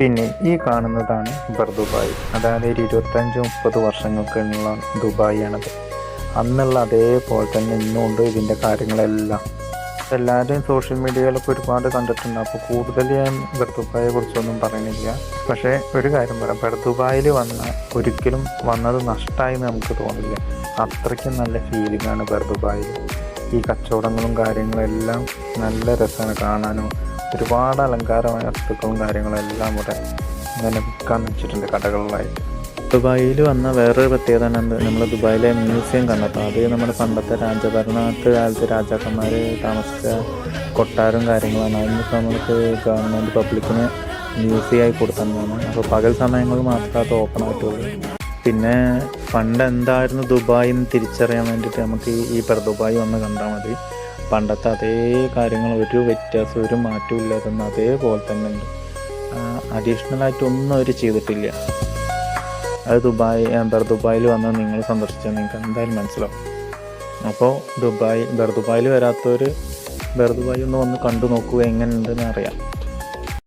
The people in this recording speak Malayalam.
പിന്നെ ഈ കാണുന്നതാണ് ബർ ദുബായ്. അതായത് ഒരു ഇരുപത്തഞ്ച് മുപ്പത് വർഷങ്ങൾക്കുള്ള ദുബായിയാണത് അന്നുള്ള അതേപോലെ തന്നെ ഇന്നുണ്ട് ഇതിന്റെ കാര്യങ്ങളെല്ലാം. എല്ലാവരും സോഷ്യൽ മീഡിയയിലൊക്കെ ഒരുപാട് കണ്ടിട്ടുണ്ട്. അപ്പോൾ കൂടുതൽ ഞാൻ ബർദുബായെ കുറിച്ചൊന്നും പറയുന്നില്ല. പക്ഷേ ഒരു കാര്യം പറയാം. ബർദുബായിൽ വന്ന ഒരിക്കലും വന്നത് നഷ്ടമായി നമുക്ക് തോന്നില്ല. അത്രയ്ക്കും നല്ല ഫീലിംഗ് ആണ് ബർദുബായിൽ ഈ കച്ചവടങ്ങളും കാര്യങ്ങളും എല്ലാം നല്ല രസമാണ് കാണാനും. ഒരുപാട് അലങ്കാരമായ വസ്തുക്കളും കാര്യങ്ങളും എല്ലാം ഇവിടെ ഇങ്ങനെ വിൽക്കാൻ വെച്ചിട്ടുണ്ട് കടകളിലായിട്ട് ദുബായിൽ വന്ന വേറൊരു പ്രത്യേകത എന്ത് നമ്മൾ ദുബായിലെ മ്യൂസിയം കണ്ടപ്പോൾ അത് നമ്മുടെ പണ്ടത്തെ രാജഭരണത്ത് കാലത്ത് രാജാക്കന്മാർ താമസിച്ച കൊട്ടാരം കാര്യങ്ങളാണ്. അതിനിപ്പോൾ നമ്മൾക്ക് ഗവൺമെന്റ് പബ്ലിക്കിന് മ്യൂസിയമായി കൊടുത്തതാണ് അപ്പോൾ പകൽ സമയങ്ങളിൽ മാത്രമേ അത് ഓപ്പൺ ആയിട്ടുള്ളൂ. പിന്നെ പണ്ട് എന്തായിരുന്നു ദുബായ് എന്ന് തിരിച്ചറിയാൻ വേണ്ടിയിട്ട് നമുക്ക് ഈ- പെർ ദുബായ് വന്ന് കണ്ടാൽ മതി. പണ്ടത്തെ അതേ കാര്യങ്ങൾ ഒരു വ്യത്യാസം ഒരു മാറ്റവും ഇല്ലാതെന്ന് അതേപോലെ തന്നെ ഉണ്ട്. അഡീഷണൽ ആയിട്ട് ഒന്നും അവർ ചെയ്തിട്ടില്ല. അത് ദുബായ് ബർ ദുബായിൽ വന്ന് നിങ്ങൾ സന്ദർശിച്ചാൽ നിങ്ങൾക്ക് എന്തായാലും മനസ്സിലാവും. അപ്പോൾ ദുബായ് ബർ ദുബായിൽ വരാത്തവർ ബർ ദുബായി ഒന്ന് വന്ന് കണ്ടു നോക്കുക എങ്ങനെയുണ്ടെന്ന് അറിയാം.